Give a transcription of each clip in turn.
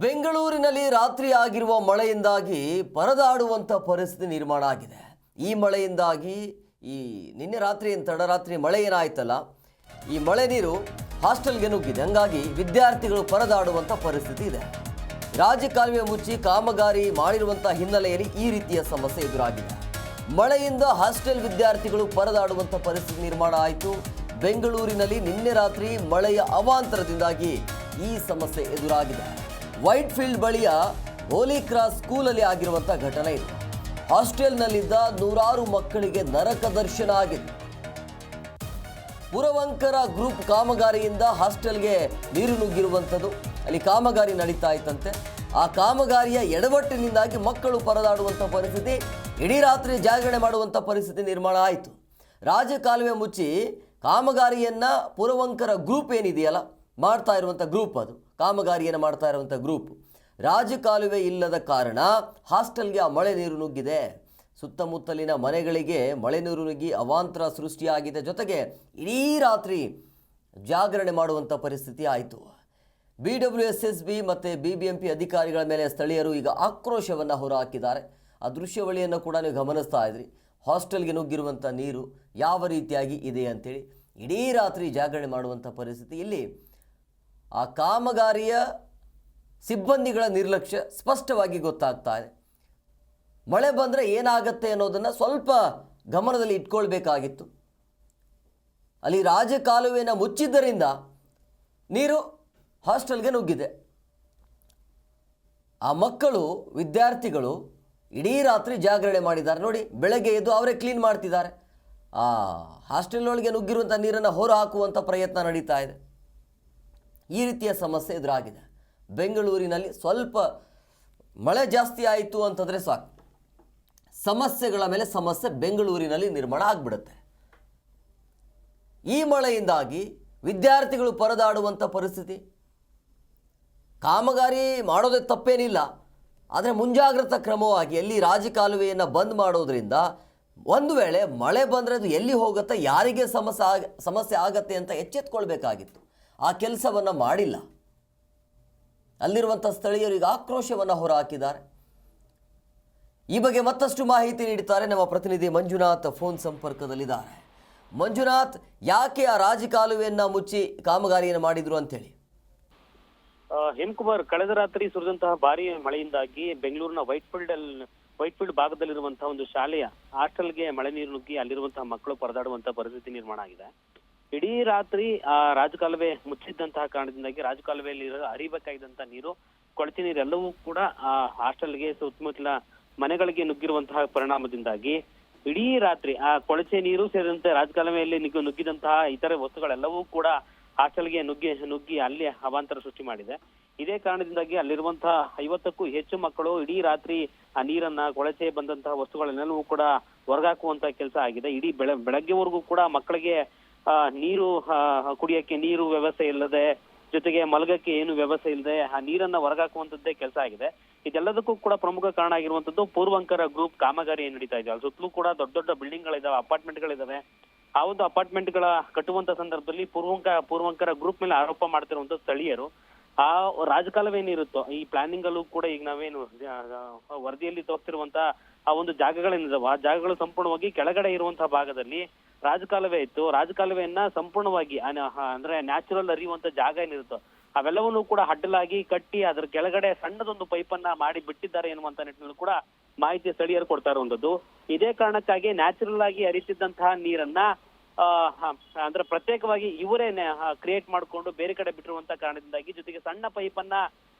ಬೆಂಗಳೂರಿನಲ್ಲಿ ರಾತ್ರಿ ಆಗಿರುವ ಮಳೆಯಿಂದಾಗಿ ಪರದಾಡುವಂಥ ಪರಿಸ್ಥಿತಿ ನಿರ್ಮಾಣ ಆಗಿದೆ. ಈ ಮಳೆಯಿಂದಾಗಿ ಈ ನಿನ್ನೆ ರಾತ್ರಿ ತಡರಾತ್ರಿ ಮಳೆ ಏನಾಯ್ತಲ್ಲ, ಈ ಮಳೆ ನೀರು ಹಾಸ್ಟೆಲ್ಗೆ ನುಗ್ಗಿದೆ. ಹಂಗಾಗಿ ವಿದ್ಯಾರ್ಥಿಗಳು ಪರದಾಡುವಂಥ ಪರಿಸ್ಥಿತಿ ಇದೆ. ರಾಜಕಾಲುವೆ ಮುಚ್ಚಿ ಕಾಮಗಾರಿ ಮಾಡಿರುವಂಥ ಹಿನ್ನೆಲೆಯಲ್ಲಿ ಈ ರೀತಿಯ ಸಮಸ್ಯೆ ಎದುರಾಗಿದೆ. ಮಳೆಯಿಂದ ಹಾಸ್ಟೆಲ್ ವಿದ್ಯಾರ್ಥಿಗಳು ಪರದಾಡುವಂಥ ಪರಿಸ್ಥಿತಿ ನಿರ್ಮಾಣ ಆಯಿತು. ಬೆಂಗಳೂರಿನಲ್ಲಿ ನಿನ್ನೆ ರಾತ್ರಿ ಮಳೆಯ ಅವಾಂತರದಿಂದಾಗಿ ಈ ಸಮಸ್ಯೆ ಎದುರಾಗಿದೆ. ವೈಟ್ ಫೀಲ್ಡ್ ಬಳಿಯ ಹೋಲಿ ಕ್ರಾಸ್ ಸ್ಕೂಲಲ್ಲಿ ಆಗಿರುವಂಥ ಘಟನೆ ಇದು. ಹಾಸ್ಟೆಲ್ನಲ್ಲಿದ್ದ ನೂರಾರು ಮಕ್ಕಳಿಗೆ ನರಕ ದರ್ಶನ ಆಗಿದೆ ಪುರವಂಕರ ಗ್ರೂಪ್ ಕಾಮಗಾರಿಯಿಂದ ಹಾಸ್ಟೆಲ್ಗೆ ನೀರು ನುಗ್ಗಿರುವಂಥದ್ದು. ಅಲ್ಲಿ ಕಾಮಗಾರಿ ನಡೀತಾ ಇತ್ತಂತೆ. ಆ ಕಾಮಗಾರಿಯ ಎಡವಟ್ಟಿನಿಂದಾಗಿ ಮಕ್ಕಳು ಪರದಾಡುವಂಥ ಪರಿಸ್ಥಿತಿ, ಇಡೀ ರಾತ್ರಿ ಜಾಗರಣೆ ಮಾಡುವಂಥ ಪರಿಸ್ಥಿತಿ ನಿರ್ಮಾಣ ಆಯಿತು. ರಾಜಕಾಲುವೆ ಮುಚ್ಚಿ ಕಾಮಗಾರಿಯನ್ನ ಪುರವಂಕರ ಗ್ರೂಪ್ ಏನಿದೆಯಲ್ಲ, ಮಾಡ್ತಾ ಇರುವಂಥ ಗ್ರೂಪ್ ಅದು. ಕಾಮಗಾರಿಯನ್ನು ಮಾಡ್ತಾ ಇರುವಂಥ ಗ್ರೂಪ್ ರಾಜಕಾಲುವೆ ಇಲ್ಲದ ಕಾರಣ ಹಾಸ್ಟೆಲ್ಗೆ ಆ ಮಳೆ ನೀರು ನುಗ್ಗಿದೆ. ಸುತ್ತಮುತ್ತಲಿನ ಮನೆಗಳಿಗೆ ಮಳೆ ನೀರು ನುಗ್ಗಿ ಅವಾಂತರ ಸೃಷ್ಟಿಯಾಗಿದೆ. ಜೊತೆಗೆ ಇಡೀ ರಾತ್ರಿ ಜಾಗರಣೆ ಮಾಡುವಂಥ ಪರಿಸ್ಥಿತಿ ಆಯಿತು. B W S S B ಮತ್ತು ಬಿ ಬಿ ಎಂ ಪಿ ಅಧಿಕಾರಿಗಳ ಮೇಲೆ ಸ್ಥಳೀಯರು ಈಗ ಆಕ್ರೋಶವನ್ನು ಹೊರಹಾಕಿದ್ದಾರೆ. ಆ ದೃಶ್ಯವಳಿಯನ್ನು ಕೂಡ ನೀವು ಗಮನಿಸ್ತಾ ಇದ್ರಿ. ಹಾಸ್ಟೆಲ್ಗೆ ನುಗ್ಗಿರುವಂಥ ನೀರು ಯಾವ ರೀತಿಯಾಗಿ ಇದೆ ಅಂತೇಳಿ. ಇಡೀ ರಾತ್ರಿ ಜಾಗರಣೆ ಮಾಡುವಂಥ ಪರಿಸ್ಥಿತಿ. ಇಲ್ಲಿ ಆ ಕಾಮಗಾರಿಯ ಸಿಬ್ಬಂದಿಗಳ ನಿರ್ಲಕ್ಷ್ಯ ಸ್ಪಷ್ಟವಾಗಿ ಗೊತ್ತಾಗ್ತಾ ಮಳೆ ಬಂದರೆ ಏನಾಗತ್ತೆ ಅನ್ನೋದನ್ನು ಸ್ವಲ್ಪ ಗಮನದಲ್ಲಿ ಇಟ್ಕೊಳ್ಬೇಕಾಗಿತ್ತು. ಅಲ್ಲಿ ರಾಜಕಾಲುವೆನ ಮುಚ್ಚಿದ್ದರಿಂದ ನೀರು ಹಾಸ್ಟೆಲ್ಗೆ ನುಗ್ಗಿದೆ. ಆ ಮಕ್ಕಳು, ವಿದ್ಯಾರ್ಥಿಗಳು ಇಡೀ ರಾತ್ರಿ ಜಾಗರಣೆ ಮಾಡಿದ್ದಾರೆ. ನೋಡಿ, ಬೆಳಗ್ಗೆ ಎದ್ದು ಅವರೇ ಕ್ಲೀನ್ ಮಾಡ್ತಿದ್ದಾರೆ. ಆ ಹಾಸ್ಟೆಲ್ನೊಳಗೆ ನುಗ್ಗಿರುವಂಥ ನೀರನ್ನು ಹೊರ ಹಾಕುವಂಥ ಪ್ರಯತ್ನ ನಡೀತಾ ಇದೆ. ಈ ರೀತಿಯ ಸಮಸ್ಯೆ ಎದುರಾಗಿದೆ. ಬೆಂಗಳೂರಿನಲ್ಲಿ ಸ್ವಲ್ಪ ಮಳೆ ಜಾಸ್ತಿ ಆಯಿತು ಅಂತಂದರೆ ಸಾಕು. ಸಮಸ್ಯೆಗಳ ಮೇಲೆ ಸಮಸ್ಯೆ ಬೆಂಗಳೂರಿನಲ್ಲಿ ನಿರ್ಮಾಣ ಆಗಿಬಿಡುತ್ತೆ. ಈ ಮಳೆಯಿಂದಾಗಿ ವಿದ್ಯಾರ್ಥಿಗಳು ಪರದಾಡುವಂಥ ಪರಿಸ್ಥಿತಿ. ಕಾಮಗಾರಿ ಮಾಡೋದೇ ತಪ್ಪೇನಿಲ್ಲ. ಆದರೆ ಮುಂಜಾಗ್ರತಾ ಕ್ರಮವಾಗಿ ಎಲ್ಲಿ ರಾಜಕಾಲುವೆಯನ್ನು ಬಂದ್ ಮಾಡೋದ್ರಿಂದ ಒಂದು ವೇಳೆ ಮಳೆ ಬಂದರೆ ಅದು ಎಲ್ಲಿ ಹೋಗುತ್ತೆ, ಯಾರಿಗೆ ಸಮಸ್ಯೆ ಆಗ, ಸಮಸ್ಯೆ ಆಗತ್ತೆ ಅಂತ ಎಚ್ಚೆತ್ಕೊಳ್ಬೇಕಾಗಿತ್ತು. ಆ ಕೆಲಸವನ್ನು ಮಾಡಿಲ್ಲ. ಅಲ್ಲಿರುವಂಥ ಸ್ಥಳೀಯರು ಈಗ ಆಕ್ರೋಶವನ್ನು ಹೊರಹಾಕಿದ್ದಾರೆ. ಈ ಬಗ್ಗೆ ಮತ್ತಷ್ಟು ಮಾಹಿತಿ ನೀಡುತ್ತಾರೆ ನಮ್ಮ ಪ್ರತಿನಿಧಿ ಮಂಜುನಾಥ್ ಫೋನ್ ಸಂಪರ್ಕದಲ್ಲಿದ್ದಾರೆ. ಮಂಜುನಾಥ್, ಯಾಕೆ ಆ ರಾಜಕಾಲುವೆಯನ್ನು ಮುಚ್ಚಿ ಕಾಮಗಾರಿಯನ್ನು ಮಾಡಿದ್ರು ಅಂತೇಳಿ ಹೇಮಕುಮಾರ್, ಕಳೆದ ರಾತ್ರಿ ಸುರಿದಂತಹ ಭಾರಿ ಮಳೆಯಿಂದಾಗಿ ಬೆಂಗಳೂರಿನ ವೈಟ್ ಫೀಲ್ಡ್ ಅಲ್ಲಿ ವೈಟ್ ಫೀಲ್ಡ್ ಭಾಗದಲ್ಲಿರುವಂತಹ ಒಂದು ಶಾಲೆಯ ಹಾಸ್ಟೆಲ್ಗೆ ಮಳೆ ನೀರು ನುಗ್ಗಿ ಅಲ್ಲಿರುವಂತಹ ಮಕ್ಕಳು ಪರದಾಡುವಂತಹ ಪರಿಸ್ಥಿತಿ ನಿರ್ಮಾಣ ಆಗಿದೆ. ಇಡೀ ರಾತ್ರಿ, ಆ, ರಾಜಕಾಲುವೆ ಮುಚ್ಚಿದ್ದಂತಹ ಕಾರಣದಿಂದಾಗಿ ರಾಜಕಾಲುವೆಯಲ್ಲಿ ಹರಿಬೇಕಾಗಿದ್ದಂತಹ ನೀರು, ಕೊಳಚೆ ನೀರೆಲ್ಲವೂ ಕೂಡ, ಆ, ಹಾಸ್ಟೆಲ್ಗೆ ಸುತ್ತಮುತ್ತಲ ಮನೆಗಳಿಗೆ ನುಗ್ಗಿರುವಂತಹ ಪರಿಣಾಮದಿಂದಾಗಿ ಇಡೀ ರಾತ್ರಿ, ಆ, ಕೊಳಚೆ ನೀರು ಸೇರಿದಂತೆ ರಾಜಕಾಲುವೆಯಲ್ಲಿ ನುಗ್ಗಿ- ನುಗ್ಗಿದಂತಹ ಇತರೆ ವಸ್ತುಗಳೆಲ್ಲವೂ ಕೂಡ ಹಾಸ್ಟೆಲ್ಗೆ ನುಗ್ಗಿ ನುಗ್ಗಿ ಅಲ್ಲಿ ಅವಾಂತರ ಸೃಷ್ಟಿ ಮಾಡಿದೆ. ಇದೇ ಕಾರಣದಿಂದಾಗಿ ಅಲ್ಲಿರುವಂತಹ ಐವತ್ತಕ್ಕೂ ಹೆಚ್ಚು ಮಕ್ಕಳು ಇಡೀ ರಾತ್ರಿ ಆ ನೀರನ್ನ, ಕೊಳಚೆ ಬಂದಂತಹ ವಸ್ತುಗಳನ್ನೆಲ್ಲವೂ ಕೂಡ ಹೊರಗಾಕುವಂತಹ ಕೆಲಸ ಆಗಿದೆ. ಇಡೀ ಬೆಳ, ಬೆಳಗ್ಗೆವರೆಗೂ ಕೂಡ ಮಕ್ಕಳಿಗೆ ನೀರು ಆ, ಕುಡಿಯಕ್ಕೆ ನೀರು ವ್ಯವಸ್ಥೆ ಇಲ್ಲದೆ ಜೊತೆಗೆ ಮಲಗಕ್ಕೆ ಏನು ವ್ಯವಸ್ಥೆ ಇಲ್ಲದೆ ಆ ನೀರನ್ನ ಹೊರಗಾಕುವಂತದ್ದೇ ಕೆಲಸ ಆಗಿದೆ. ಇದೆಲ್ಲದಕ್ಕೂ ಕೂಡ ಪ್ರಮುಖ ಕಾರಣ ಆಗಿರುವಂತದ್ದು ಪೂರ್ವಂಕರ ಗ್ರೂಪ್ ಕಾಮಗಾರಿ ಏನ್ ನಡೀತಾ ಇದೆ. ಸುತ್ತಲೂ ಕೂಡ ದೊಡ್ಡ ದೊಡ್ಡ ಬಿಲ್ಡಿಂಗ್ ಗಳಿದಾವೆ ಅಪಾರ್ಟ್ಮೆಂಟ್ ಗಳಿದಾವೆ ಆ ಒಂದು ಅಪಾರ್ಟ್ಮೆಂಟ್ಗಳ ಕಟ್ಟುವಂತ ಸಂದರ್ಭದಲ್ಲಿ ಪೂರ್ವಂಕ ಪೂರ್ವಂಕರ ಗ್ರೂಪ್ ಮೇಲೆ ಆರೋಪ ಮಾಡ್ತಿರುವಂತ ಸ್ಥಳೀಯರು ಆ ರಾಜಕಾಲವೇನಿರುತ್ತೋ ಈ ಪ್ಲಾನಿಂಗ್ ಅಲ್ಲೂ ಕೂಡ ಈಗ ನಾವೇನು ವರದಿಯಲ್ಲಿ ತೋರ್ತಿರುವಂತ ಆ ಒಂದು ಜಾಗಗಳೇನಿದಾವ ಆ ಜಾಗಗಳು ಸಂಪೂರ್ಣವಾಗಿ ಕೆಳಗಡೆ ಇರುವಂತಹ ಭಾಗದಲ್ಲಿ ರಾಜಕಾಲುವೆ ಇತ್ತು. ರಾಜಕಾಲುವೆಯನ್ನ ಸಂಪೂರ್ಣವಾಗಿ ಅಂದ್ರೆ ನ್ಯಾಚುರಲ್ ಹರಿಯುವಂತ ಜಾಗ ಏನಿರುತ್ತೋ, ಅವೆಲ್ಲವನ್ನೂ ಕೂಡ ಅಡ್ಡಲಾಗಿ ಕಟ್ಟಿ ಅದರ ಕೆಳಗಡೆ ಸಣ್ಣದೊಂದು ಪೈಪನ್ನ ಮಾಡಿ ಬಿಟ್ಟಿದ್ದಾರೆ ಎನ್ನುವಂತ ನಿಟ್ಟಿನಲ್ಲಿ ಕೂಡ ಮಾಹಿತಿ ಸ್ಥಳೀಯರು ಕೊಡ್ತಾ ಇರುವಂತದ್ದು ಇದೇ ಕಾರಣಕ್ಕಾಗಿ ನ್ಯಾಚುರಲ್ ಆಗಿ ಹರಿತಿದ್ದಂತಹ ನೀರನ್ನ ಅಂದ್ರೆ ಪ್ರತ್ಯೇಕವಾಗಿ ಇವರೇ ಕ್ರಿಯೇಟ್ ಮಾಡ್ಕೊಂಡು ಬೇರೆ ಕಡೆ ಬಿಟ್ಟಿರುವಂತ ಕಾರಣದಿಂದಾಗಿ, ಜೊತೆಗೆ ಸಣ್ಣ ಪೈಪನ್ನ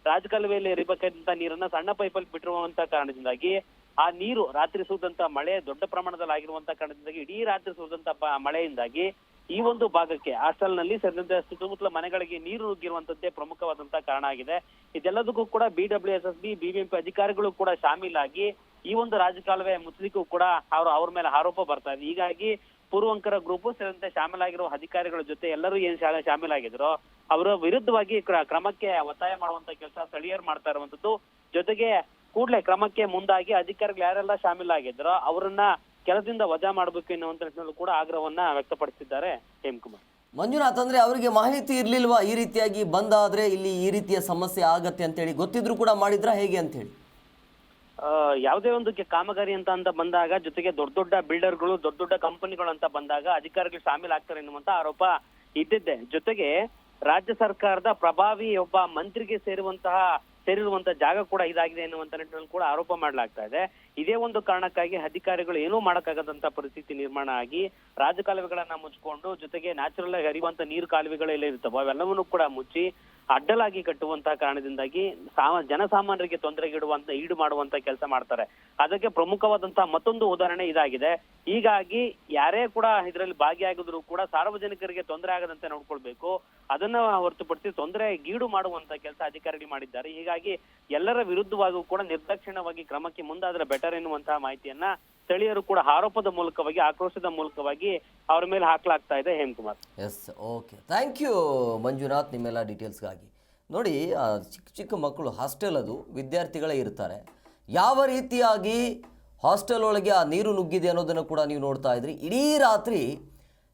ರಾಜಕಾಲುವೆಯಲ್ಲಿ ಹರಿಬೇಕಾದಂತ ನೀರನ್ನ ಸಣ್ಣ ಪೈಪಲ್ಲಿ ಬಿಟ್ಟಿರುವಂತ ಕಾರಣದಿಂದಾಗಿ ಆ ನೀರು ರಾತ್ರಿ ಸುರಿದಂತ ಮಳೆ ದೊಡ್ಡ ಪ್ರಮಾಣದಲ್ಲಿ ಆಗಿರುವಂತ ಕಾರಣದಿಂದಾಗಿ ಇಡೀ ರಾತ್ರಿ ಸುರಿದಂತ ಮಳೆಯಿಂದಾಗಿ ಈ ಒಂದು ಭಾಗಕ್ಕೆ ಹಾಸ್ಟೆಲ್ನಲ್ಲಿ ಸೇರಿದಂತೆ ಸುತ್ತಮುತ್ತಲ ಮನೆಗಳಿಗೆ ನೀರು ನುಗ್ಗಿರುವಂತದ್ದೇ ಪ್ರಮುಖವಾದಂತಹ ಕಾರಣ ಆಗಿದೆ. ಇದೆಲ್ಲದಕ್ಕೂ ಕೂಡ B W S S B BBMP ಅಧಿಕಾರಿಗಳು ಕೂಡ ಶಾಮೀಲಾಗಿ ಈ ಒಂದು ರಾಜಕಾಲುವೆ ಮುಚ್ಚಲಿಕ್ಕೂ ಕೂಡ ಅವರು ಅವ್ರ ಮೇಲೆ ಆರೋಪ ಬರ್ತಾ ಇದೆ. ಹೀಗಾಗಿ ಪೂರ್ವಂಕರ ಗ್ರೂಪ್ ಸೇರಿದಂತೆ ಶಾಮೀಲಾಗಿರುವ ಅಧಿಕಾರಿಗಳ ಜೊತೆ ಎಲ್ಲರೂ ಏನ್ ಶಾಮೀಲಾಗಿದ್ರು ಅವರ ವಿರುದ್ಧವಾಗಿ ಕ್ರ- ಕ್ರಮಕ್ಕೆ ಒತ್ತಾಯ ಮಾಡುವಂತ ಕೆಲಸ ಸ್ಥಳೀಯರು ಮಾಡ್ತಾ ಇರುವಂತದ್ದು. ಜೊತೆಗೆ ಕೂಡಲೇ ಕ್ರಮಕ್ಕೆ ಮುಂದಾಗಿ ಅಧಿಕಾರಿಗಳು ಯಾರೆಲ್ಲ ಶಾಮೀಲಾಗಿದ್ರೋ ಅವರನ್ನ ಕೆಲಸದಿಂದ ವಜಾ ಮಾಡಬೇಕು ಎನ್ನುವಂತ ನಿಟ್ಟಿನಲ್ಲೂ ಕೂಡ ಆಗ್ರಹವನ್ನ ವ್ಯಕ್ತಪಡಿಸಿದ್ದಾರೆ ಹೇಮಕುಮಾರ್ ಮಂಜುನಾಥ್ ಅಂದ್ರೆ ಅವರಿಗೆ ಮಾಹಿತಿ ಇರ್ಲಿಲ್ವಾ ಈ ರೀತಿಯಾಗಿ ಬಂದಾದ್ರೆ ಇಲ್ಲಿ ಈ ರೀತಿಯ ಸಮಸ್ಯೆ ಆಗತ್ತೆ ಅಂತೇಳಿ? ಗೊತ್ತಿದ್ರು ಕೂಡ ಮಾಡಿದ್ರ ಹೇಗೆ ಅಂತೇಳಿ? ಆ, ಯಾವುದೇ ಒಂದು ಕಾಮಗಾರಿ ಅಂತ ಅಂತ ಬಂದಾಗ ಜೊತೆಗೆ ದೊಡ್ಡ ದೊಡ್ಡ ಬಿಲ್ಡರ್ಗಳು ದೊಡ್ಡ ದೊಡ್ಡ ಕಂಪನಿಗಳು ಅಂತ ಬಂದಾಗ ಅಧಿಕಾರಿಗಳು ಶಾಮೀಲ್ ಆಗ್ತಾರೆ ಎನ್ನುವಂತ ಆರೋಪ ಇದ್ದಿದ್ದೆ. ಜೊತೆಗೆ ರಾಜ್ಯ ಸರ್ಕಾರದ ಪ್ರಭಾವಿ ಒಬ್ಬ ಮಂತ್ರಿಗೆ ಸೇರುವಂತಹ ಸೇರಿರುವಂತಹ ಜಾಗ ಕೂಡ ಇದಾಗಿದೆ ಎನ್ನುವಂತ ನಿಟ್ಟಿನಲ್ಲಿ ಕೂಡ ಆರೋಪ ಮಾಡಲಾಗ್ತಾ ಇದೆ. ಇದೇ ಒಂದು ಕಾರಣಕ್ಕಾಗಿ ಅಧಿಕಾರಿಗಳು ಏನೂ ಮಾಡಕ್ಕಾಗದಂತ ಪರಿಸ್ಥಿತಿ ನಿರ್ಮಾಣ ಆಗಿ ರಾಜಕಾಲುವೆಗಳನ್ನ ಮುಚ್ಕೊಂಡು ಜೊತೆಗೆ ನ್ಯಾಚುರಲ್ ಆಗಿ ಹರಿಯುವಂತ ನೀರು ಕಾಲುವೆಗಳೆಲ್ಲ ಇರ್ತವೆ ಅವೆಲ್ಲವನ್ನೂ ಕೂಡ ಮುಚ್ಚಿ ಅಡ್ಡಲಾಗಿ ಕಟ್ಟುವಂತ ಕಾರಣದಿಂದಾಗಿ ಸಾಮ, ಜನಸಾಮಾನ್ಯರಿಗೆ ತೊಂದರೆಗಿಡುವಂತ ಈಡು ಮಾಡುವಂತ ಕೆಲಸ ಮಾಡ್ತಾರೆ. ಅದಕ್ಕೆ ಪ್ರಮುಖವಾದಂತಹ ಮತ್ತೊಂದು ಉದಾಹರಣೆ ಇದಾಗಿದೆ. ಹೀಗಾಗಿ ಯಾರೇ ಕೂಡ ಇದರಲ್ಲಿ ಭಾಗಿಯಾಗಿದ್ರು ಕೂಡ ಸಾರ್ವಜನಿಕರಿಗೆ ತೊಂದರೆ ಆಗದಂತೆ ನೋಡ್ಕೊಳ್ಬೇಕು. ಅದನ್ನ ಹೊರತುಪಡಿಸಿ ತೊಂದರೆ ಗೀಡು ಮಾಡುವಂತ ಕೆಲಸ ಅಧಿಕಾರಿಗಳು ಮಾಡಿದ್ದಾರೆ. ಹೀಗಾಗಿ ಎಲ್ಲರ ವಿರುದ್ಧವಾಗೂ ಕೂಡ ನಿರ್ದಾಕ್ಷಿಣ್ಯವಾಗಿ ಕ್ರಮಕ್ಕೆ ಮುಂದಾದ್ರೆ ಬೆಟರ್ ಎನ್ನುವಂತಹ ಮಾಹಿತಿಯನ್ನ ಸ್ಥಳೀಯರು ಕೂಡ ಆರೋಪದ ಮೂಲಕವಾಗಿ, ಆಕ್ರೋಶದ ಮೂಲಕವಾಗಿ ಅವರ ಮೇಲೆ ಹಾಕಲಾಗ್ತಾ ಇದೆ Hemakumar. Yes, okay. Thank you Manjunath, ನಿಮ್ಮೆಲ್ಲ ಡೀಟೇಲ್ಸ್ಗಾಗಿ. ನೋಡಿ ಚಿಕ್ಕ ಚಿಕ್ಕ ಮಕ್ಕಳು ಹಾಸ್ಟೆಲ್ ಅದು, ವಿದ್ಯಾರ್ಥಿಗಳೇ ಇರ್ತಾರೆ. ಯಾವ ರೀತಿಯಾಗಿ ಹಾಸ್ಟೆಲ್ ಒಳಗೆ ಆ ನೀರು ನುಗ್ಗಿದೆ ಅನ್ನೋದನ್ನು ಕೂಡ ನೀವು ನೋಡ್ತಾ ಇದ್ರಿ. ಇಡೀ ರಾತ್ರಿ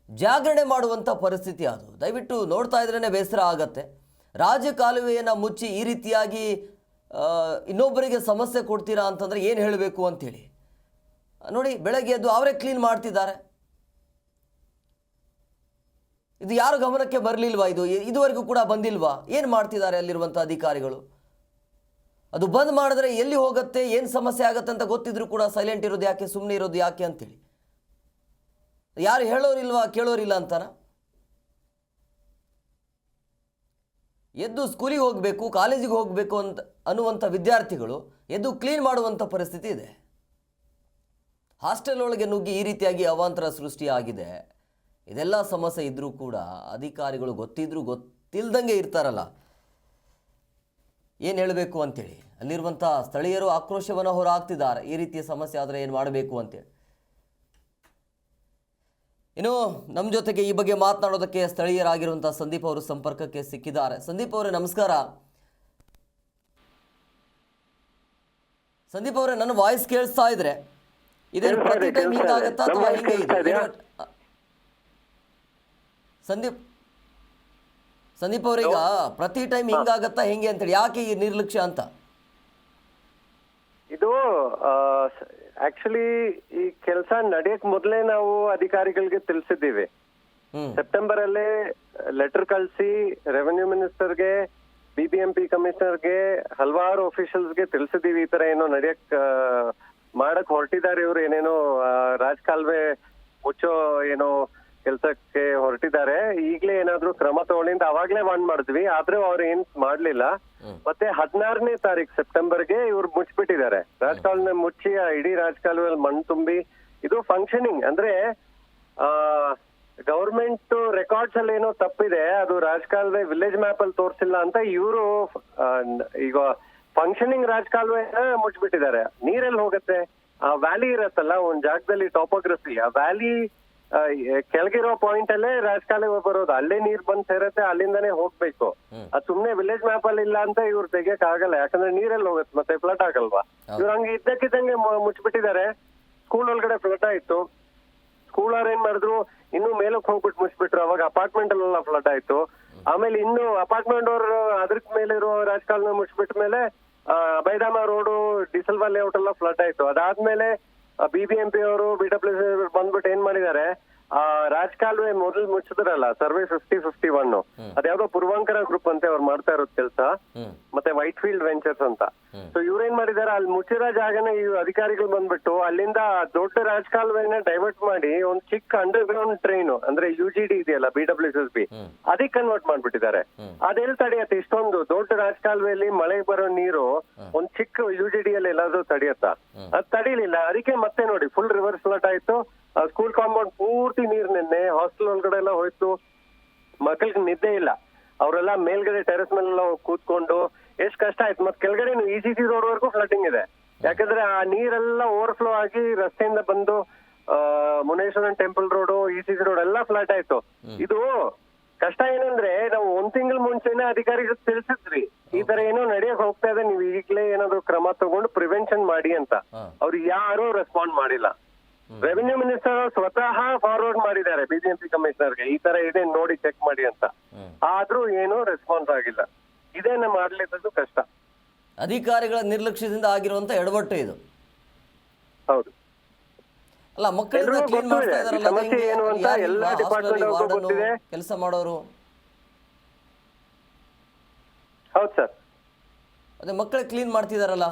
ಜಾಗರಣೆ ಮಾಡುವಂಥ ಪರಿಸ್ಥಿತಿ ಅದು. ದಯವಿಟ್ಟು ನೋಡ್ತಾ ಇದ್ರೇ ಬೇಸರ ಆಗತ್ತೆ. ರಾಜಕಾಲುವೆಯನ್ನು ಮುಚ್ಚಿ ಈ ರೀತಿಯಾಗಿ ಇನ್ನೊಬ್ಬರಿಗೆ ಸಮಸ್ಯೆ ಕೊಡ್ತೀರಾ ಅಂತಂದರೆ ಏನು ಹೇಳಬೇಕು ಅಂತೇಳಿ. ನೋಡಿ, ಬೆಳಗ್ಗೆ ಎದ್ದು ಅವರೇ ಕ್ಲೀನ್ ಮಾಡ್ತಿದ್ದಾರೆ. ಇದು ಯಾರು ಗಮನಕ್ಕೆ ಬರಲಿಲ್ವಾ ಇದು? ಇದುವರೆಗೂ ಕೂಡ ಬಂದಿಲ್ವಾ? ಏನು ಮಾಡ್ತಿದ್ದಾರೆ ಅಲ್ಲಿರುವಂಥ ಅಧಿಕಾರಿಗಳು? ಅದು ಬಂದ್ ಮಾಡಿದ್ರೆ ಎಲ್ಲಿ ಹೋಗುತ್ತೆ, ಏನು ಸಮಸ್ಯೆ ಆಗುತ್ತೆ ಅಂತ ಗೊತ್ತಿದ್ರು ಕೂಡ ಸೈಲೆಂಟ್ ಇರೋದು ಯಾಕೆ ಸುಮ್ಮನೆ ಇರೋದು ಯಾಕೆ ಅಂತೇಳಿ. ಯಾರು ಹೇಳೋರಿಲ್ವಾ, ಕೇಳೋರಿಲ್ಲ ಅಂತಾನ? ಎದ್ದು ಸ್ಕೂಲಿಗೆ ಹೋಗಬೇಕು ಕಾಲೇಜಿಗೆ ಹೋಗಬೇಕು ಅಂತ ಅನ್ನುವಂಥ ವಿದ್ಯಾರ್ಥಿಗಳು ಎದ್ದು ಕ್ಲೀನ್ ಮಾಡುವಂಥ ಪರಿಸ್ಥಿತಿ ಇದೆ. ಹಾಸ್ಟೆಲ್ ಒಳಗೆ ನುಗ್ಗಿ ಈ ರೀತಿಯಾಗಿ ಅವಾಂತರ ಸೃಷ್ಟಿಯಾಗಿದೆ ಇದೆಲ್ಲ ಸಮಸ್ಯೆ ಇದ್ದರೂ ಕೂಡ ಅಧಿಕಾರಿಗಳು ಗೊತ್ತಿದ್ರೂ ಗೊತ್ತಿಲ್ದಂಗೆ ಇರ್ತಾರಲ್ಲ. ಏನು ಹೇಳಬೇಕು ಅಂತೇಳಿ? ಅಲ್ಲಿರುವಂಥ ಸ್ಥಳೀಯರು ಆಕ್ರೋಶವನ್ನು ಹೊರಹಾಕ್ತಿದ್ದಾರೆ. ಈ ರೀತಿಯ ಸಮಸ್ಯೆ ಆದರೆ ಏನು ಮಾಡಬೇಕು ಅಂತೇಳಿ? ಇನ್ನು ನಮ್ಮ ಜೊತೆಗೆ ಈ ಬಗ್ಗೆ ಮಾತನಾಡೋದಕ್ಕೆ ಸ್ಥಳೀಯರಾಗಿರುವಂಥ ಸಂದೀಪ್ ಅವರು ಸಂಪರ್ಕಕ್ಕೆ ಸಿಕ್ಕಿದ್ದಾರೆ. ಸಂದೀಪ್ ಅವರೇ, ನಮಸ್ಕಾರ. ಸಂದೀಪ್ ಅವರೇ, ನನ್ನ ವಾಯ್ಸ್ ಕೇಳಿಸ್ತಾ ಇದ್ರೆ ಇದೇನು ಕೇಳಿಸ್ತಾ ಪ್ರತಿ ಟೈಮ್ ಹಿಂಗಾಗತ್ತಾ. ಅಥವಾ ಹಿಂಗೆ ಇದೆ? ಸಂದೀಪ್ ಸಂದೀಪ್ ಅವ್ರೀಗ ಪ್ರತಿ ಟೈಮ್ ಹಿಂಗಾಗತ್ತಾ ಹೆಂಗೆ ಅಂತೇಳಿ ಯಾಕೆ ಈ ನಿರ್ಲಕ್ಷ್ಯ ಅಂತ? ಇದು ಆಕ್ಚುಲಿ ಈ ಕೆಲಸ ನಡೆಯಕ್ ಮೊದಲೇ ನಾವು ಅಧಿಕಾರಿಗಳಿಗೆ ತಿಳಿಸಿದ್ದೀವಿ. ಸೆಪ್ಟೆಂಬರ್ ಅಲ್ಲೇ ಲೆಟರ್ ಕಳಿಸಿ ರೆವೆನ್ಯೂ ಮಿನಿಸ್ಟರ್ಗೆ ಬಿಬಿಎಂಪಿ ಕಮಿಷನರ್ಗೆ ಹಲವಾರು ಗೆ ತಿಳಿಸಿದ್ದೀವಿ ಈ ತರ ಏನೋ ನಡೆಯಕ್ ಮಾಡಕ್ ಹೊರಟಿದ್ದಾರೆ ಇವ್ರು ಏನೇನೋ ರಾಜಕಾಲುವೆ ಮುಚ್ಚೋ ಏನೋ ಕೆಲ್ಸಕ್ಕೆ ಹೊರಟಿದ್ದಾರೆ. ಈಗ್ಲೇ ಏನಾದ್ರು ಕ್ರಮ ತಗೊಳ್ಳಿಂದ ಅವಾಗ್ಲೇ ವಾರ್ನ್ ಮಾಡಿದ್ವಿ. ಆದ್ರೂ ಅವ್ರು ಏನ್ ಮಾಡ್ಲಿಲ್ಲ. ಮತ್ತೆ ಹದಿನಾರನೇ ತಾರೀಕು ಸೆಪ್ಟೆಂಬರ್ಗೆ ಇವ್ರು ಮುಚ್ಚಿಬಿಟ್ಟಿದ್ದಾರೆ ರಾಜಕಾಲುವೆ ಮುಚ್ಚಿ ಆ ಇಡೀ ರಾಜಕಾಲುವೆಯಲ್ಲಿ ಮಣ್ಣು ತುಂಬಿ ಇದು ಫಂಕ್ಷನಿಂಗ್ ಅಂದ್ರೆ ಆ ಗವರ್ಮೆಂಟ್ ರೆಕಾರ್ಡ್ಸ್ ಅಲ್ಲಿ ಏನೋ ತಪ್ಪಿದೆ. ಅದು ರಾಜಕಾಲುವೆ ವಿಲೇಜ್ ಮ್ಯಾಪ್ ಅಲ್ಲಿ ತೋರಿಸಿಲ್ಲ ಅಂತ ಇವರು ಈಗ ಫಂಕ್ಷನಿಂಗ್ ರಾಜಕಾಲುವೆ ಮುಚ್ಚಿಬಿಟ್ಟಿದ್ದಾರೆ ನೀರೆಲ್ಲಿ ಹೋಗುತ್ತೆ? ಆ ವ್ಯಾಲಿ ಇರತ್ತಲ್ಲ ಒಂದ್ ಜಾಗದಲ್ಲಿ ಟಾಪೋಗ್ರಫಿ ಆ ವ್ಯಾಲಿ ಕೆಳಗಿರೋ ಪಾಯಿಂಟ್ ಅಲ್ಲೇ ರಾಜಕಾಲುವೆ ಬರೋದು. ಅಲ್ಲೇ ನೀರ್ ಬಂದ್ ಸೇರತ್ತೆ ಅಲ್ಲಿಂದಾನೇ ಹೋಗ್ಬೇಕು. ಅದ್ ಸುಮ್ನೆ ವಿಲೇಜ್ ಮ್ಯಾಪ್ ಅಲ್ಲಿ ಇಲ್ಲ ಅಂತ ಇವ್ರು ತೆಗಿಯಕ್ ಆಗಲ್ಲ. ಯಾಕಂದ್ರೆ ನೀರಲ್ಲಿ ಹೋಗುತ್ತೆ ಮತ್ತೆ ಫ್ಲಟ್ ಆಗಲ್ವಾ? ಇವ್ರು ಹಂಗೆ ಇದ್ದಕ್ಕಿದ್ದಂಗೆ ಮುಚ್ಚಿಬಿಟ್ಟಿದ್ದಾರೆ ಸ್ಕೂಲ್ ಒಳಗಡೆ ಫ್ಲಟ್ ಆಯ್ತು. ಸ್ಕೂಲ್ ಅವ್ರು ಏನ್ ಮಾಡಿದ್ರು? ಇನ್ನು ಮೇಲಕ್ಕೆ ಹೋಗ್ಬಿಟ್ಟು ಮುಚ್ಚಿಬಿಟ್ರು ಅವಾಗ ಅಪಾರ್ಟ್ಮೆಂಟ್ ಅಲ್ಲೆಲ್ಲ ಫ್ಲಡ್ ಆಯ್ತು. ಆಮೇಲೆ ಇನ್ನು ಅಪಾರ್ಟ್ಮೆಂಟ್ ಅವ್ರು ಅದ್ರ ಮೇಲೆ ಇರೋ ರಾಜಕಾಲುವೆ ಮುಚ್ಚಿಬಿಟ್ಟ ಮೇಲೆ ಬೈದಾಮ ರೋಡು ಡಿಸಲ್ವಾ ಲೇಔಟ್ ಎಲ್ಲ ಫ್ಲಡ್ ಆಯ್ತು. ಅದಾದ್ಮೇಲೆ ಬಿಬಿಎಂಪಿ ಅವರು ಬಿಡಬ್ಲ್ಯೂ ಬಂದ್ಬಿಟ್ಟು ಏನ್ ಮಾಡಿದ್ದಾರೆ? ಆ ರಾಜಕಾಲುವೆ ಮೊದಲು ಮುಚ್ಚಿದ್ರಲ್ಲ ಸರ್ವೆ ಫಿಫ್ಟಿ ಫಿಫ್ಟಿ ಒನ್ ಅದ್ಯಾವ್ದೋ ಪೂರ್ವಾಂಕರ ಗ್ರೂಪ್ ಅಂತ ಅವ್ರು ಮಾಡ್ತಾ ಇರೋದ್ ಕೆಲಸ. ಮತ್ತೆ ವೈಟ್ ಫೀಲ್ಡ್ ವೆಂಚರ್ಸ್ ಅಂತ ಸೊ ಇವ್ರೇನ್ ಮಾಡಿದಾರೆ ಅಲ್ಲಿ ಮುಚ್ಚಿರೋ ಜಾಗನ ಈ ಅಧಿಕಾರಿಗಳು ಬಂದ್ಬಿಟ್ಟು ಅಲ್ಲಿಂದ ದೊಡ್ಡ ರಾಜಕಾಲುವೆನ ಡೈವರ್ಟ್ ಮಾಡಿ ಒಂದ್ ಚಿಕ್ಕ ಅಂಡರ್ ಗ್ರೌಂಡ್ ಟ್ರೈನ್ ಅಂದ್ರೆ ಯು ಜಿ ಡಿ ಇದೆಯಲ್ಲ ಬಿ ಡಬ್ಲ್ಯೂ ಎಸ್ ಬಿ ಅದಕ್ಕೆ ಕನ್ವರ್ಟ್ ಮಾಡ್ಬಿಟ್ಟಿದ್ದಾರೆ. ಅದೇ ತಡೆಯತ್ತೆ? ಇಷ್ಟೊಂದು ದೊಡ್ಡ ರಾಜಕಾಲುವೆಯಲ್ಲಿ ಮಳೆ ಬರೋ ನೀರು ಒಂದ್ ಚಿಕ್ಕ ಯು ಜಿ ಡಿ ಅಲ್ಲಿ ಎಲ್ಲಾದ್ರೂ ತಡೆಯತ್ತ? ಅದ್ ತಡೀಲಿಲ್ಲ. ಅದಕ್ಕೆ ಮತ್ತೆ ನೋಡಿ ಫುಲ್ ರಿವರ್ಸ್ ಫ್ಲಡ್ ಆಯ್ತು. ಸ್ಕೂಲ್ ಕಾಂಪೌಂಡ್ ಪೂರ್ತಿ ನೀರ್ ನಿನ್ನೆ ಹಾಸ್ಟೆಲ್ ಒಳಗಡೆ ಎಲ್ಲ ಹೋಯ್ತು. ಮಕ್ಕಳಿಗೆ ನಿದ್ದೆ ಇಲ್ಲ. ಅವರೆಲ್ಲ ಮೇಲ್ಗಡೆ ಟೆರೆಸ್ ಮೇಲೆಲ್ಲ ಕೂತ್ಕೊಂಡು ಎಷ್ಟ್ ಕಷ್ಟ ಆಯ್ತು. ಮತ್ತೆ ಕೆಳಗಡೆ ಇ ಸಿ ಸಿ ರೋಡ್ ವರೆಗೂ ಫ್ಲಟಿಂಗ್ ಇದೆ. ಯಾಕಂದ್ರೆ ಆ ನೀರೆಲ್ಲ ಓವರ್ಫ್ಲೋ ಆಗಿ ರಸ್ತೆಯಿಂದ ಬಂದು ಆ, ಮುನೇಶ್ವರನ್ temple road E C C road ಎಲ್ಲ ಫ್ಲಾಟ್ ಆಯ್ತು. ಇದು ಕಷ್ಟ ಏನಂದ್ರೆ ನಾವು ಒಂದ್ ತಿಂಗಳ ಮುಂಚೆನೆ ಅಧಿಕಾರಿಗಳು ತಿಳಿಸಿದ್ರಿ. ಈ ತರ ಏನೋ ನಡೆಯಕ್ ಹೋಗ್ತಾ ಇದೆ. ನೀವು ಈಗ್ಲೇ ಏನಾದ್ರು ಕ್ರಮ ತಗೊಂಡು ಪ್ರಿವೆನ್ಷನ್ ಮಾಡಿ ಅಂತ. ಅವ್ರು ಯಾರು ರೆಸ್ಪಾಂಡ್ ಮಾಡಿಲ್ಲ. ರೆವಿನ್ಯೂ ಮಿನಿಸ್ಟರ್ ಸ್ವತಃ ಫಾರ್ವರ್ಡ್ ಮಾಡಿದ್ದಾರೆ ಬಿಬಿಎಂಪಿ ಕಮಿಷನರ್ಗೆ ಈ ತರ ಇದೆ ನೋಡಿ ಚೆಕ್ ಮಾಡಿ ಅಂತ. ಆದ್ರೂ ಏನು ರೆಸ್ಪಾನ್ಸ್ ಆಗಿಲ್ಲ. ಇದೇನ ಆಡಳಿತದ್ದು ಕಷ್ಟ. ಅಧಿಕಾರಿಗಳ ನಿರ್ಲಕ್ಷ್ಯದಿಂದ ಆಗಿರುವಂತ ಎಡವಟ್ಟು ಇದು. ಹೌದು. ಅಲ್ಲ ಮಕ್ಕಳು ಕ್ಲೀನ್ ಮಾಡ್ತಾ ಇದಾರಲ್ಲ ಸಮಸ್ಯೆ ಏನು ಅಂತ ಎಲ್ಲಾ ಡಿಪಾರ್ಟ್ಮೆಂಟ್ ಗೊತ್ತಿದೆ. ಕೆಲಸ ಮಾಡೋರು? ಹೌದು ಸರ್. ಅದೇ ಮಕ್ಕಳೆ ಕ್ಲೀನ್ ಮಾಡ್ತಿದಾರಲ್ಲ?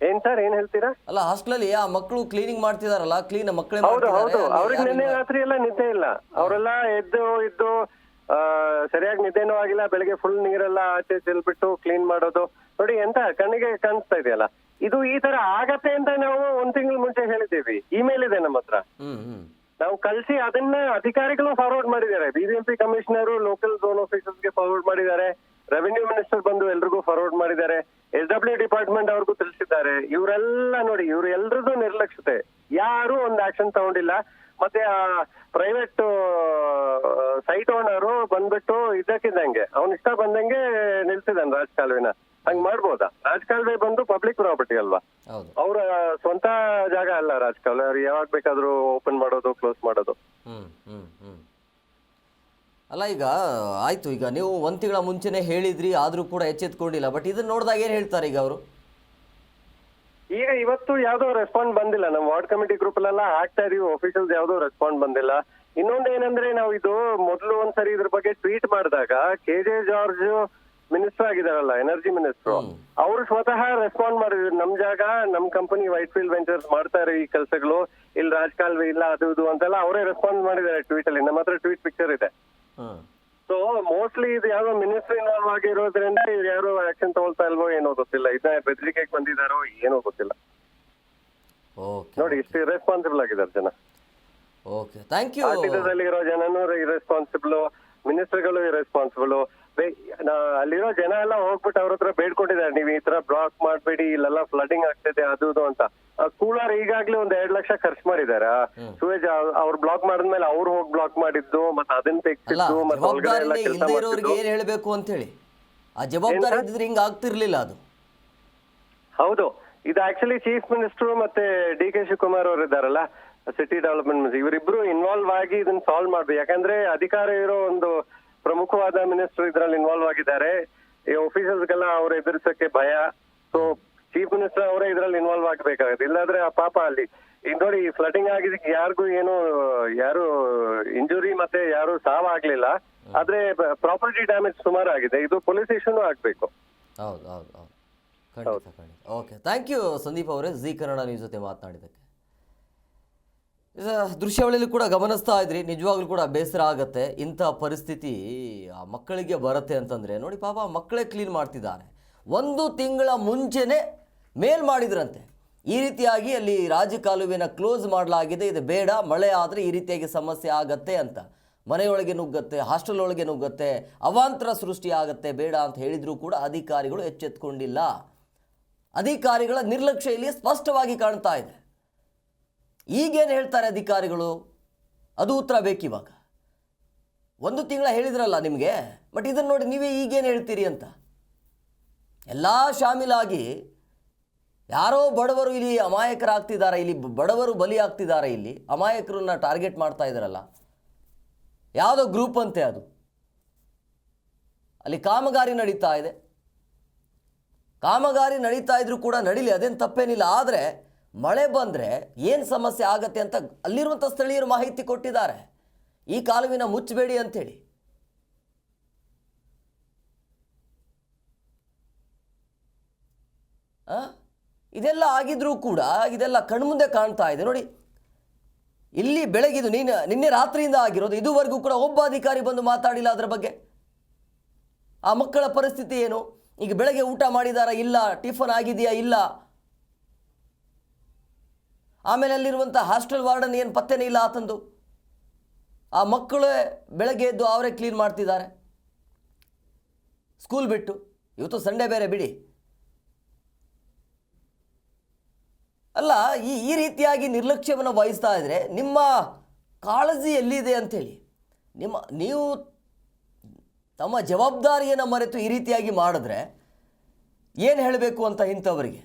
ಏನ್ ಸರ್ ಏನ್ ಹೇಳ್ತೀರಾ? ಅಲ್ಲ ಹಾಸ್ಟೆಲಲ್ಲಿ ಆ ಮಕ್ಕಳು ಕ್ಲೀನಿಂಗ್ ಮಾಡ್ತಿದಾರಲ್ಲ ಕ್ಲೀನ್ ಮಕ್ಕಳೇ ಹೌದು ಹೌದು. ಅವ್ರಿಗೆ ನಿನ್ನೆ. ರಾತ್ರಿ ಎಲ್ಲ ನಿದ್ದೆ ಇಲ್ಲ. ಅವರೆಲ್ಲ ಎದ್ದು ಇದ್ದು ಸರಿಯಾಗಿ ನಿದ್ದೆನೂ ಆಗಿಲ್ಲ ಬೆಳಿಗ್ಗೆ ಫುಲ್ ನೀರೆಲ್ಲ ಆಚೆ ಚೆಲ್ಬಿಟ್ಟು ಕ್ಲೀನ್ ಮಾಡೋದು. ನೋಡಿ ಎಂತ ಕಣ್ಣಿಗೆ ಕಾಣಿಸ್ತಾ ಇದೆಯಲ್ಲ? ಇದು ಈ ತರ ಆಗತ್ತೆ ಅಂತ ನಾವು ಒಂದ್ ತಿಂಗಳ ಮುಂಚೆ ಹೇಳಿದ್ದೀವಿ. ಇಮೇಲ್ ಇದೆ ನಮ್ಮ ಹತ್ರ. ನಾವು ಕಳಿಸಿ ಅದನ್ನ ಅಧಿಕಾರಿಗಳು ಫಾರ್ವರ್ಡ್ ಮಾಡಿದ್ದಾರೆ. ಬಿಬಿಎಂಪಿ ಕಮಿಷನರ್ ಲೋಕಲ್ ಝೋನ್ ಆಫೀಸರ್ಸ್ಗೆ ಫಾರ್ವರ್ಡ್ ಮಾಡಿದ್ದಾರೆ. ರೆವಿನ್ಯೂ ಮಿನಿಸ್ಟರ್ ಬಂದು ಎಲ್ರಿಗೂ ಫಾರ್ವರ್ಡ್ ಮಾಡಿದ್ದಾರೆ. ಎಸ್ ಡಬ್ಲ್ಯೂ ಡಿಪಾರ್ಟ್ಮೆಂಟ್ ಅವ್ರಿಗೂ ತಿಳಿಸಿದ್ದಾರೆ. ಇವರೆಲ್ಲ ನೋಡಿ ಇವ್ರು ಎಲ್ರದ್ದು ನಿರ್ಲಕ್ಷ್ಯತೆ ಯಾರು ಒಂದು ಆಕ್ಷನ್ ತಗೊಂಡಿಲ್ಲ. ಮತ್ತೆ ಆ ಪ್ರೈವೇಟ್ ಸೈಟ್ ಓನರು ಬಂದ್ಬಿಟ್ಟು ಇದ್ದಕ್ಕಿದ್ದಂಗೆ ಅವ್ನ ಇಷ್ಟ ಬಂದಂಗೆ ನಿಲ್ಸಿದಾನೆ ರಾಜಕಾಲುವೆನ ಹಂಗ್ ಮಾಡ್ಬೋದಾ? ರಾಜಕಾಲುವೆ ಬಂದು ಪಬ್ಲಿಕ್ ಪ್ರಾಪರ್ಟಿ ಅಲ್ವಾ? ಅವ್ರ ಸ್ವಂತ ಜಾಗ ಅಲ್ಲ ರಾಜಕಾಲುವೆ ಅವ್ರು ಯಾವಾಗ ಬೇಕಾದ್ರೂ ಓಪನ್ ಮಾಡೋದು ಕ್ಲೋಸ್ ಮಾಡೋದು. ಅಲ್ಲ ಈಗ ಆಯಿತು ಈಗ ನೀವು ಒಂದು ತಿಂಗಳ ಮುಂಚೆನೆ ಹೇಳಿದ್ರಿ ಆದರೂ ಕೂಡ ಎಚ್ಚೆತ್ಕೊಂಡಿಲ್ಲ ಬಟ್ ಇದನ್ನ ನೋಡಿದಾಗ ಏನು ಹೇಳ್ತಾರೆ ಈಗ ಅವರು? ಈಗ ಇವತ್ತು ಯಾವ್ದೋ ರೆಸ್ಪಾಂಡ್ ಬಂದಿಲ್ಲ ನಮ್ಮ ವಾರ್ಡ್ ಕಮಿಟಿ ಗ್ರೂಪ್ ಅಲ್ಲೆಲ್ಲ ಆಗ್ತಾ ಇದೀವಿ ಅಫಿಷಿಯಲ್ಸ್ ಯಾವ್ದೋ ರೆಸ್ಪಾಂಡ್ ಬಂದಿಲ್ಲ. ಇನ್ನೊಂದ್ ಏನಂದ್ರೆ ನಾವು ಇದು ಮೊದಲು ಒಂದ್ಸರಿ ಇದ್ರ ಬಗ್ಗೆ ಟ್ವೀಟ್ ಮಾಡಿದಾಗ ಕೆ ಜೆ ಜಾರ್ಜ್ ಮಿನಿಸ್ಟರ್ ಆಗಿದಾರಲ್ಲ ಎನರ್ಜಿ ಮಿನಿಸ್ಟರ್ ಅವರು ಸ್ವತಃ ರೆಸ್ಪಾಂಡ್ ಮಾಡಿದ್ರು ನಮ್ ಜಾಗ ನಮ್ ಕಂಪನಿ ವೈಟ್ ಫೀಲ್ಡ್ ವೆಂಚರ್ಸ್ ಮಾಡ್ತಾರೆ ಈ ಕೆಲಸಗಳು ಇಲ್ಲಿ ರಾಜಕಾಲುವೆ ಇಲ್ಲ ಅದು ಇದು ಅಂತೆಲ್ಲ ಅವರೇ ರೆಸ್ಪಾಂಡ್ ಮಾಡಿದ್ದಾರೆ ಟ್ವೀಟ್ ಅಲ್ಲಿ ನಮ್ಮ ಹತ್ರ ಟ್ವೀಟ್ ಪಿಕ್ಚರ್ ಇದೆ. ಸೊ ಮೋಸ್ಟ್ಲಿ ಇದು ಯಾರೋ ಮಿನಿಸ್ಟ್ರಿ ಇನ್ವಾಲ್ವ್ ಆಗಿರೋದ್ರಿಂದ ಇವ್ರು ಯಾರು ಆಕ್ಷನ್ ತಗೊಳ್ತಾ ಇಲ್ವೋ ಏನೋ ಗೊತ್ತಿಲ್ಲ. ಇದನ್ನ ಬೆದರಿಕೆಗೆ ಬಂದಿದಾರೋ ಏನೋ ಗೊತ್ತಿಲ್ಲ. ನೋಡಿ ಇಷ್ಟು ಇರೆಸ್ಪಾನ್ಸಿಬಲ್ ಆಗಿದ್ದಾರೆ ಜನ. ಓಕೆ ಥ್ಯಾಂಕ್ ಯು ಆರ್ಥಿಕದಲ್ಲಿ ಇರೋ ಜನನು ಇರೆಸ್ಪಾನ್ಸಿಬಲ್ ಮಿನಿಸ್ಟರ್ಗಳು ಇರೆಸ್ಪಾನ್ಸಿಬಲ್ ಅಲ್ಲಿರೋ ಜನ ಎಲ್ಲ ಹೋಗ್ಬಿಟ್ಟು ಅವ್ರ ಹತ್ರ ಬೇಡ್ಕೊಂಡಿದ್ದಾರೆ. ನೀವು ಈ ತರ ಬ್ಲಾಕ್ ಮಾಡ್ಬೇಡಿ ಇಲ್ಲೆಲ್ಲ ಫ್ಲಡಿಂಗ್ ಆಗ್ತಿದೆ ಅದು ಇದು ಅಂತ. ಕೂಲರ್ ಈಗಾಗ್ಲೇ ಒಂದ್ ಎರಡ್ ಲಕ್ಷ ಖರ್ಚು ಮಾಡಿದ್ದಾರೆ. ಸುವೇಜ್ ಅವ್ರು ಬ್ಲಾಕ್ ಮಾಡಿದ್ಮೇಲೆ ಅವ್ರು ಹೋಗಿ ಬ್ಲಾಕ್ ಮಾಡಿದ್ದು ಮತ್ತೆ ಅದನ್ನ ಅಲ್ಲ ತೆಗ್ಸಿದ್ದು ಮತ್ತೆ ಒಳಗಡೆ ಎಲ್ಲ ಜವಾಬ್ದಾರಿ ಕೆಲಸ ಏನ್ ಹೇಳ್ಬೇಕು ಅಂತ ಹೇಳಿ ಆ ಜವಾಬ್ದಾರಿ ಇದ್ದಿದ್ರೆ ಹಿಂಗ ಆಗ್ತಿರ್ಲಿಲ್ಲ ಅದು. ಹೌದು. ಇದು ಆಕ್ಚುಲಿ ಚೀಫ್ ಮಿನಿಸ್ಟರ್ ಮತ್ತೆ ಡಿ ಕೆ ಶಿವಕುಮಾರ್ ಅವರು ಇದ್ದಾರಲ್ಲ ಸಿಟಿ ಡೆವಲಪ್ಮೆಂಟ್ ಇವರಿಬ್ರು ಇನ್ವಾಲ್ವ್ ಆಗಿ ಇದನ್ನ ಸಾಲ್ವ್ ಮಾಡ್ಬೇಕು. ಯಾಕಂದ್ರೆ ಅಧಿಕಾರ ಇರೋ ಒಂದು ಪ್ರಮುಖವಾದ ಮಿನಿಸ್ಟರ್ ಇದರಲ್ಲಿ ಇನ್ವಾಲ್ವ್ ಆಗಿದ್ದಾರೆ. ಈ ಗೆಲ್ಲ ಅವ್ರ ಎದುರಿಸಕ್ಕೆ ಭಯ. ಸೊ ಚೀಫ್ ಮಿನಿಸ್ಟರ್ ಅವರೇ ಇದ್ರಲ್ಲಿ ಇನ್ವಾಲ್ವ್ ಆಗ್ಬೇಕಾಗುತ್ತೆ. ಇಲ್ಲಾಂದ್ರೆ ಆ ಪಾಪ ಅಲ್ಲಿ ಈಗ ನೋಡಿ ಫ್ಲಡಿಂಗ್ ಆಗಿದ್ದಕ್ಕೆ ಯಾರಿಗೂ ಏನು, ಯಾರು ಇಂಜುರಿ ಮತ್ತೆ ಯಾರು ಸಾವಾಗ್ಲಿಲ್ಲ. ಆದ್ರೆ ಪ್ರಾಪರ್ಟಿ ಡ್ಯಾಮೇಜ್ ಸುಮಾರು ಆಗಿದೆ ಇದು ಪೊಲೀಸ್ ಸ್ಟೇಷನ್ ಆಗ್ಬೇಕು. ಹೌದು ಹೌದು ಖಂಡಿತ ಓಕೆ ಥ್ಯಾಂಕ್ ಯು ಸಂದೀಪ್ ಅವರೇ. ಜಿ ಕನ್ನಡ ನ್ಯೂಸ್ ಜೊತೆ ಮಾತನಾಡಿದ್ದಕ್ಕೆ. ದೃಶ್ಯಾವಳಿಯಲ್ಲಿ ಕೂಡ ಗಮನಿಸ್ತಾ ಇದ್ರಿ, ನಿಜವಾಗ್ಲೂ ಕೂಡ ಬೇಸರ ಆಗತ್ತೆ. ಇಂಥ ಪರಿಸ್ಥಿತಿ ಆ ಮಕ್ಕಳಿಗೆ ಬರುತ್ತೆ ಅಂತಂದರೆ, ನೋಡಿ ಪಾಪ ಮಕ್ಕಳೇ ಕ್ಲೀನ್ ಮಾಡ್ತಿದ್ದಾರೆ. ಒಂದು ತಿಂಗಳ ಮುಂಚೆನೇ ಮೇಲ್ ಮಾಡಿದ್ರಂತೆ. ಈ ರೀತಿಯಾಗಿ ಅಲ್ಲಿ ರಾಜಕಾಲುವೆನ ಕ್ಲೋಸ್ ಮಾಡಲಾಗಿದೆ, ಇದು ಬೇಡ, ಮಳೆ ಆದರೆ ಈ ರೀತಿಯಾಗಿ ಸಮಸ್ಯೆ ಆಗತ್ತೆ ಅಂತ. ಮನೆಯೊಳಗೆ ನುಗ್ಗತ್ತೆ ಹಾಸ್ಟೆಲ್ ಒಳಗೆ ನುಗ್ಗತ್ತೆ, ಅವಾಂತರ ಸೃಷ್ಟಿ ಆಗತ್ತೆ, ಬೇಡ ಅಂತ ಹೇಳಿದರೂ ಕೂಡ ಅಧಿಕಾರಿಗಳು ಎಚ್ಚೆತ್ಕೊಂಡಿಲ್ಲ. ಅಧಿಕಾರಿಗಳ ನಿರ್ಲಕ್ಷ್ಯ ಇಲ್ಲಿ ಸ್ಪಷ್ಟವಾಗಿ ಕಾಣ್ತಾ ಇದೆ. ಈಗೇನು ಹೇಳ್ತಾರೆ ಅಧಿಕಾರಿಗಳು? ಅದು ಉತ್ತರ ಬೇಕಿವಾಗ. ಒಂದು ತಿಂಗಳ ಹೇಳಿದ್ರಲ್ಲ ನಿಮಗೆ, ಬಟ್ ಇದನ್ನು ನೋಡಿ ನೀವೇ ಈಗೇನು ಹೇಳ್ತೀರಿ ಅಂತ. ಎಲ್ಲ ಶಾಮೀಲಾಗಿ ಯಾರೋ ಬಡವರು ಇಲ್ಲಿ ಅಮಾಯಕರಾಗ್ತಿದ್ದಾರೆ, ಇಲ್ಲಿ ಬಡವರು ಬಲಿ ಆಗ್ತಿದ್ದಾರೆ ಇಲ್ಲಿ, ಅಮಾಯಕರನ್ನ ಟಾರ್ಗೆಟ್ ಮಾಡ್ತಾ ಇದ್ದಾರಲ್ಲ. ಯಾವುದೋ ಗ್ರೂಪ್ ಅಂತೆ ಅದು. ಅಲ್ಲಿ ಕಾಮಗಾರಿ ನಡೀತಾ ಇದೆ. ಕಾಮಗಾರಿ ನಡೀತಾ ಇದ್ರೂ ಕೂಡ ನಡೀಲಿ, ಅದೇನು ತಪ್ಪೇನಿಲ್ಲ. ಆದರೆ ಮಳೆ ಬಂದರೆ ಏನು ಸಮಸ್ಯೆ ಆಗತ್ತೆ ಅಂತ ಅಲ್ಲಿರುವಂಥ ಸ್ಥಳೀಯರು ಮಾಹಿತಿ ಕೊಟ್ಟಿದ್ದಾರೆ. ಈ ಕಾಲುವಿನ ಮುಚ್ಚಬೇಡಿ ಅಂಥೇಳಿ? ಇದೆಲ್ಲ ಆಗಿದ್ರೂ ಕೂಡ ಇದೆಲ್ಲ ಕಣ್ಮುಂದೆ ಕಾಣ್ತಾ ಇದೆ. ನೋಡಿ, ಇಲ್ಲಿ ಬೆಳಗಿದು ನೀನು ನಿನ್ನೆ ರಾತ್ರಿಯಿಂದ ಆಗಿರೋದು, ಇದುವರೆಗೂ ಕೂಡ ಒಬ್ಬ ಅಧಿಕಾರಿ ಬಂದು ಮಾತಾಡಿಲ್ಲ ಅದರ ಬಗ್ಗೆ. ಆ ಮಕ್ಕಳ ಪರಿಸ್ಥಿತಿ ಏನು? ಈಗ ಬೆಳಗ್ಗೆ ಊಟ ಮಾಡಿದಾರಾ ಇಲ್ಲ? ಟಿಫನ್ ಆಗಿದೆಯಾ ಇಲ್ಲ? ಆಮೇಲೆ ಅಲ್ಲಿರುವಂಥ ಹಾಸ್ಟೆಲ್ ವಾರ್ಡನ್ ಏನು ಪತ್ತೆನೇ ಇಲ್ಲ ಆತಂದು. ಆ ಮಕ್ಕಳೇ ಬೆಳಗ್ಗೆ ಎದ್ದು ಅವರೇ ಕ್ಲೀನ್ ಮಾಡ್ತಿದ್ದಾರೆ. ಸ್ಕೂಲ್ ಬಿಟ್ಟು. ಇವತ್ತು ಸಂಡೇ ಬೇರೆ ಬಿಡಿ. ಅಲ್ಲ, ಈ ಈ ರೀತಿಯಾಗಿ ನಿರ್ಲಕ್ಷ್ಯವನ್ನು ವಹಿಸ್ತಾ ಇದ್ದರೆ ನಿಮ್ಮ ಕಾಳಜಿ ಎಲ್ಲಿದೆ ಅಂಥೇಳಿ? ನಿಮ್ಮ, ನೀವು ತಮ್ಮ ಜವಾಬ್ದಾರಿಯನ್ನು ಮರೆತು ಈ ರೀತಿಯಾಗಿ ಮಾಡಿದ್ರೆ ಏನು ಹೇಳಬೇಕು ಅಂತ ಇಂಥವರಿಗೆ?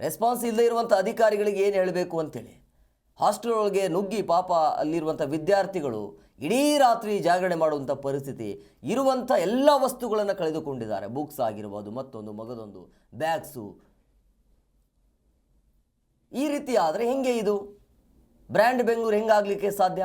ರೆಸ್ಪಾನ್ಸ್ ಇಲ್ಲದೆ ಇರುವಂಥ ಅಧಿಕಾರಿಗಳಿಗೆ ಏನು ಹೇಳಬೇಕು ಅಂತೇಳಿ. ಹಾಸ್ಟೆಲ್ ಒಳಗೆ ನುಗ್ಗಿ ಪಾಪ ಅಲ್ಲಿರುವಂಥ ವಿದ್ಯಾರ್ಥಿಗಳು ಇಡೀ ರಾತ್ರಿ ಜಾಗರಣೆ ಮಾಡುವಂಥ ಪರಿಸ್ಥಿತಿ, ಇರುವಂಥ ಎಲ್ಲ ವಸ್ತುಗಳನ್ನು ಕಳೆದುಕೊಂಡಿದ್ದಾರೆ. ಬುಕ್ಸ್ ಆಗಿರ್ಬೋದು, ಮತ್ತೊಂದು, ಮಗದೊಂದು ಬ್ಯಾಗ್ಸು ಈ ರೀತಿ ಆದರೆ ಹೆಂಗೆ ಇದು? ಬ್ರ್ಯಾಂಡ್ ಬೆಂಗಳೂರು ಹೆಂಗಾಗಲಿಕ್ಕೆ ಸಾಧ್ಯ?